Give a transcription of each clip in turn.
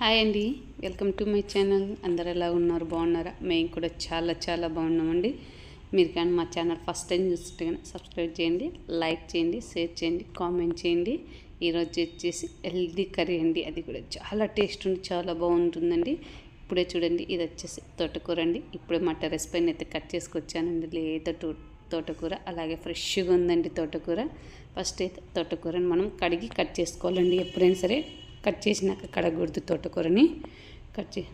Hi అండి. Welcome to my channel. అందరు ఎలా ఉన్నారు? బాగున్నారా? మేము కూడా చాలా చాలా బాగున్నామండి. మీరు కానీ మా ఛానల్ ఫస్ట్ టైం చూస్తుంటే కానీ సబ్స్క్రైబ్ చేయండి లైక్ చేయండి షేర్ చేయండి కామెంట్ చేయండి. ఈరోజు వచ్చేసి హెల్దీ కర్రీ అండి. అది కూడా చాలా టేస్ట్ ఉంది చాలా బాగుంటుందండి. ఇప్పుడే చూడండి ఇది వచ్చేసి తోటకూర అండి. ఇప్పుడే మా రెసిపీని అయితే కట్ చేసుకొచ్చానండి లేత తో తోటకూర అలాగే ఫ్రెష్గా ఉందండి తోటకూర. ఫస్ట్ అయితే తోటకూరని మనం కడిగి కట్ చేసుకోవాలండి ఎప్పుడైనా సరే. కట్ చేసినాక కడగకూడదు తోటకూరని. కట్ చే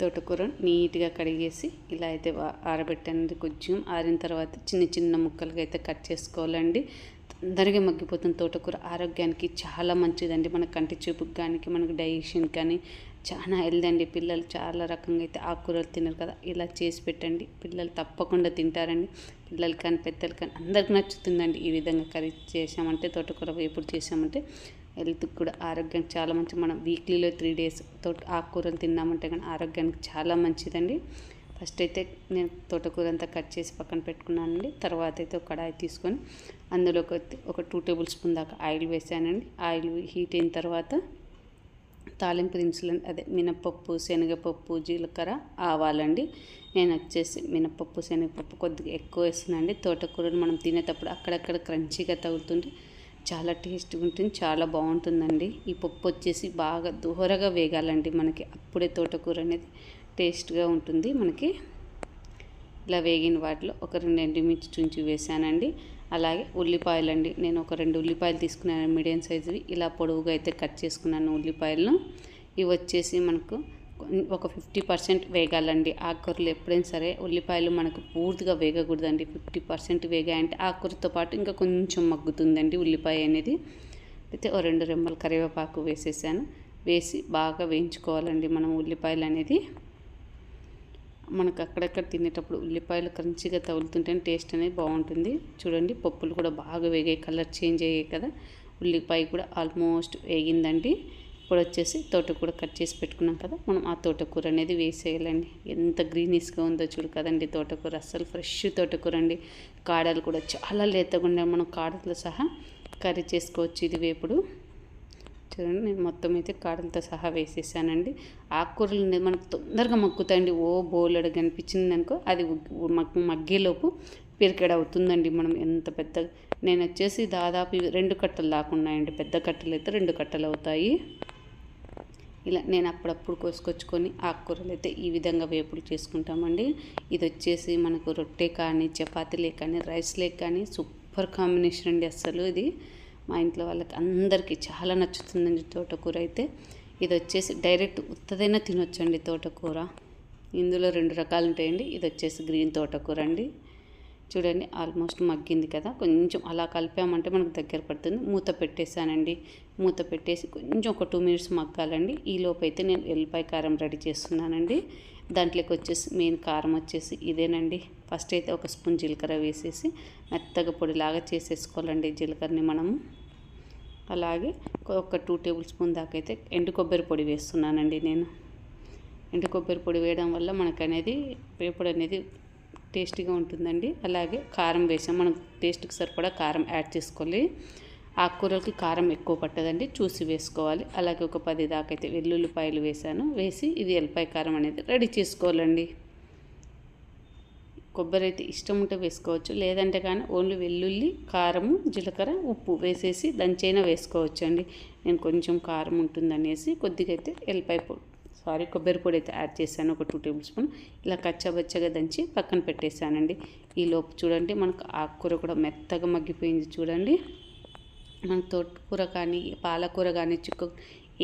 తోటకూర నీట్గా కడిగేసి ఇలా అయితే వా- ఆరబెట్టండి. కొంచెం ఆరిన తర్వాత చిన్న చిన్న ముక్కలుగా అయితే కట్ చేసుకోవాలండి. తొందరగా మగ్గిపోతుంది తోటకూర. ఆరోగ్యానికి చాలా మంచిదండి. మన కంటి చూపుకి కానీ మనకు డైజెషన్ కానీ చాలా హెల్దీ అండి. పిల్లలు చాలా రకంగా అయితే ఆకుకూరలు తినరు కదా. ఇలా చేసి పెట్టండి. పిల్లలు తప్పకుండా తింటారండి. పిల్లలు కానీ పెద్దలు కానీ అందరికి నచ్చుతుందండి. ఈ విధంగా కర్రీ చేసామంటే తోటకూర వేపుడు చేసామంటే హెల్త్కి కూడా ఆరోగ్యానికి చాలా మంచి మనం వీక్లీలో త్రీ డేస్ తోట ఆకుకూరలు తిన్నామంటే కానీ ఆరోగ్యానికి చాలా మంచిదండి. ఫస్ట్ అయితే నేను తోటకూర అంతా కట్ చేసి పక్కన పెట్టుకున్నానండి. తర్వాత అయితే ఒక కడాయి తీసుకొని అందులో ఒక ఒక టూ టేబుల్ స్పూన్ దాకా ఆయిల్ వేసానండి. ఆయిల్ హీట్ అయిన తర్వాత తాలింపు దినుసులు అదే మినపప్పు శనగపప్పు జీలకర్ర ఆవాలండి. నేను వచ్చేసి మినపప్పు శనగపప్పు కొద్దిగా ఎక్కువ వేస్తున్నానండి. తోటకూరను మనం తినేటప్పుడు అక్కడక్కడ క్రంచీగా తగులుతుంటే చాలా టేస్ట్గా ఉంటుంది చాలా బాగుంటుందండి. ఈ పప్పు వచ్చేసి బాగా దూరగా వేగాలండి మనకి. అప్పుడే తోటకూర అనేది టేస్ట్గా ఉంటుంది. మనకి ఇలా వేగిన వాటిలో ఒక రెండు ఎండుమిర్చి చుంచి వేసానండి. అలాగే ఉల్లిపాయలు అండి నేను ఒక రెండు ఉల్లిపాయలు తీసుకున్నాను మీడియం సైజువి. ఇలా పొడవుగా అయితే కట్ చేసుకున్నాను ఉల్లిపాయలను. ఇవి వచ్చేసి మనకు ఒక ఫిఫ్టీ పర్సెంట్ వేగాలండి. ఆకుకూరలు ఎప్పుడైనా సరే ఉల్లిపాయలు మనకు పూర్తిగా వేగకూడదండి. ఫిఫ్టీ పర్సెంట్ వేగాయంటే ఆకుకూరతో పాటు ఇంకా కొంచెం మగ్గుతుందండి ఉల్లిపాయ అనేది. అయితే ఓ రెండు రెమ్మలు కరివేపాకు వేసేసాను. వేసి బాగా వేయించుకోవాలండి మనం ఉల్లిపాయలు అనేది. మనకు అక్కడక్కడ తినేటప్పుడు ఉల్లిపాయలు క్రంచిగా తగులుతుంటే టేస్ట్ అనేది బాగుంటుంది. చూడండి పప్పులు కూడా బాగా వేగాయి కలర్ చేంజ్ అయ్యాయి కదా. ఉల్లిపాయ కూడా ఆల్మోస్ట్ వేగిందండి. ఇప్పుడు వచ్చేసి తోటకూర కట్ చేసి పెట్టుకున్నాం కదా మనం ఆ తోటకూర అనేది వేసేయాలండి. ఎంత గ్రీనిష్గా ఉందో చూడు కదండి తోటకూర అస్సలు ఫ్రెష్ తోటకూర అండి. కాడలు కూడా చాలా లేతగా ఉండే మనం కాడలతో సహా కర్రీ చేసుకోవచ్చు ఇది వేపుడు. చూడండి నేను మొత్తం అయితే కాడలతో సహా వేసేసానండి. ఆకుకూరలు మనకు తొందరగా మగ్గుతాయండి. ఓ బోలెడు కనిపించింది అనుకో అది మగ్ మగ్గేలోపు పిరికెడ అవుతుందండి మనం ఎంత పెద్ద నేను వచ్చేసి దాదాపు రెండు కట్టలు దాకా ఉన్నాయండి. పెద్ద కట్టలు అయితే రెండు కట్టలు అవుతాయి. ఇలా నేను అప్పుడప్పుడు కోసుకొచ్చుకొని ఆకుకూరలు అయితే ఈ విధంగా వేపులు చేసుకుంటామండి. ఇది వచ్చేసి మనకు రొట్టె కానీ చపాతీలే కానీ రైస్లే కానీ సూపర్ కాంబినేషన్ అండి అస్సలు ఇది. మా ఇంట్లో వాళ్ళకి అందరికీ చాలా నచ్చుతుందండి తోటకూర అయితే. ఇది వచ్చేసి డైరెక్ట్ ఉత్తదైనా తినొచ్చండి తోటకూర. ఇందులో రెండు రకాలు ఉంటాయండి. ఇది వచ్చేసి గ్రీన్ తోటకూర అండి. చూడండి ఆల్మోస్ట్ మగ్గింది కదా. కొంచెం అలా కలిపామంటే మనకు దగ్గర పడుతుంది. మూత పెట్టేశానండి. మూత పెట్టేసి కొంచెం ఒక టూ మినిట్స్ మగ్గాలండి. ఈ లోపు అయితే నేను ఎల్లిపాయ కారం రెడీ చేస్తున్నానండి. దాంట్లోకి వచ్చేసి మెయిన్ కారం వచ్చేసి ఇదేనండి. ఫస్ట్ అయితే ఒక స్పూన్ జీలకర్ర వేసేసి మెత్తగా పొడిలాగా చేసేసుకోవాలండి జీలకర్రని మనము. అలాగే ఒక టూ టేబుల్ స్పూన్ దాకా అయితే ఎండు కొబ్బరి పొడి వేస్తున్నానండి నేను. ఎండు కొబ్బరి పొడి వేయడం వల్ల మనకు అనేది వేపుడు అనేది టేస్టీగా ఉంటుందండి. అలాగే కారం వేసాం. మనం టేస్ట్కి సరిపడా కారం యాడ్ చేసుకోవాలి. ఆకుకూరలకి కారం ఎక్కువ పట్టదండి. చూసి వేసుకోవాలి. అలాగే ఒక పది దాకా అయితే వెల్లుల్లిపాయలు వేసాను వేసి ఇది ఎల్లిపాయ కారం అనేది రెడీ చేసుకోవాలండి. కొబ్బరి అయితే ఇష్టం ఉంటే వేసుకోవచ్చు. లేదంటే కానీ ఓన్లీ వెల్లుల్లి కారము జీలకర్ర ఉప్పు వేసేసి దంచైనా వేసుకోవచ్చు అండి నేను కొంచెం కారం ఉంటుందనేసి కొద్దిగా అయితే ఎల్లిపాయ పొడి సారీ కొబ్బరి పొడి అయితే యాడ్ చేశాను. ఒక టూ టేబుల్ స్పూన్. ఇలా కచ్చబచ్చగా దంచి పక్కన పెట్టేశానండి. ఈ లోపు చూడండి మనకు ఆకుకూర కూడా మెత్తగా మగ్గిపోయింది చూడండి. మన తోటకూర కానీ పాలకూర కానీ చిక్కు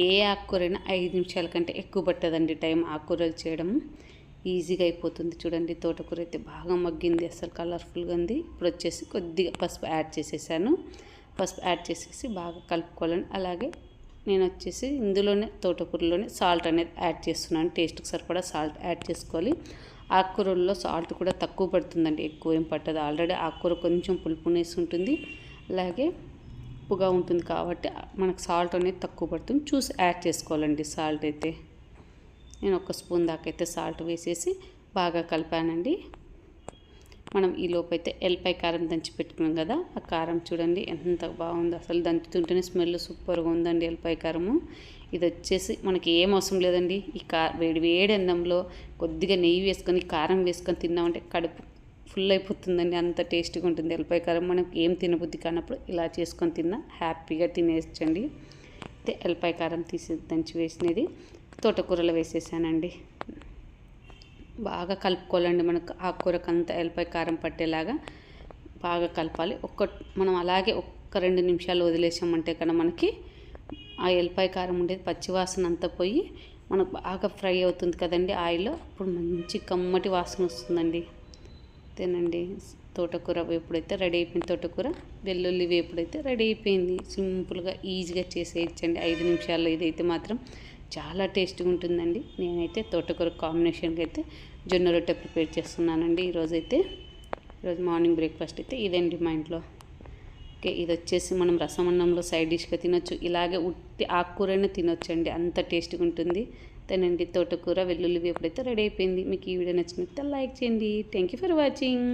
ఏ ఆకుకూరైనా ఐదు నిమిషాల కంటే ఎక్కువ పట్టదండి టైం ఆకుకూరలు చేయడం. ఈజీగా అయిపోతుంది చూడండి తోటకూర అయితే బాగా మగ్గింది అసలు కలర్ఫుల్గా ఉంది. ఇప్పుడు వచ్చేసి కొద్దిగా పసుపు యాడ్ చేసేసాను. పసుపు యాడ్ చేసేసి బాగా కలుపుకోవాలని అలాగే నేను వచ్చేసి ఇందులోనే తోటకూరలోనే సాల్ట్ అనేది యాడ్ చేస్తున్నాను. టేస్ట్కి సరిపడా సాల్ట్ యాడ్ చేసుకోవాలి. ఆకుకూరల్లో సాల్ట్ కూడా తక్కువ పడుతుందండి ఎక్కువ ఏం పట్టదు. ఆల్రెడీ ఆకుకూర కొంచెం పులుపునేసి ఉంటుంది. అలాగే ఉప్పుగా ఉంటుంది కాబట్టి మనకు సాల్ట్ అనేది తక్కువ పడుతుంది. చూసి యాడ్ చేసుకోవాలండి సాల్ట్ అయితే. నేను ఒక స్పూన్ దాకా అయితే సాల్ట్ వేసేసి బాగా కలిపానండి. మనం ఈ లోపైతే ఎల్లిపాయ కారం దంచి పెట్టుకున్నాం కదా ఆ కారం చూడండి ఎంత బాగుందో. అసలు దంచుతుంటేనే స్మెల్ సూపర్గా ఉందండి ఎల్లిపాయ కారము. ఇది వచ్చేసి మనకి ఏం అవసరం లేదండి. ఈ కా వేడి వేడి అన్నంలో కొద్దిగా నెయ్యి వేసుకొని కారం వేసుకొని తిన్నామంటే కడుపు ఫుల్ అయిపోతుందండి అంత టేస్టీగా ఉంటుంది. ఎల్లిపాయ కారం మనకి ఏం తినబుద్ధి కానప్పుడు ఇలా చేసుకొని తిన్నా హ్యాపీగా తినేసండి అయితే ఎల్లిపాయ కారం తీసి దంచి వేసినది తోటకూరలో వేసేసానండి. బాగా కలుపుకోవాలండి మనకు ఆకుకూరకు అంతా ఎల్లిపాయ కారం పట్టేలాగా బాగా కలపాలి. ఒక్క మనం అలాగే ఒక్క రెండు నిమిషాలు వదిలేసామంటే కన్నా మనకి ఆ ఎల్లిపాయ కారం ఉండేది పచ్చివాసన అంతా పోయి మనకు బాగా ఫ్రై అవుతుంది కదండి ఆయిల్లో. అప్పుడు మంచి కమ్మటి వాసన వస్తుందండి. తినండి తోటకూర వేపుడైతే రెడీ అయిపోయింది తోటకూర వెల్లుల్లి వేపుడైతే రెడీ అయిపోయింది. సింపుల్గా ఈజీగా చేసేయచ్చండి. ఐదు నిమిషాల్లో ఇదైతే మాత్రం చాలా టేస్ట్గా ఉంటుందండి. నేనైతే తోటకూర కాంబినేషన్కి అయితే జొన్న రొట్టె ప్రిపేర్ చేస్తున్నానండి ఈరోజైతే. ఈరోజు మార్నింగ్ బ్రేక్ఫాస్ట్ అయితే ఇదండి మా ఇంట్లో. ఓకే ఇది వచ్చేసి మనం రసం అన్నంలో సైడ్ డిష్గా తినొచ్చు. ఇలాగే ఉట్టి ఆకుకూరనే తినొచ్చండి. అంత టేస్ట్గా ఉంటుంది. తినండి. తోటకూర వెల్లుల్లి ఎప్పుడైతే రెడీ అయిపోయింది. మీకు ఈ వీడియో నచ్చినట్లయితే లైక్ చేయండి. Thank you for watching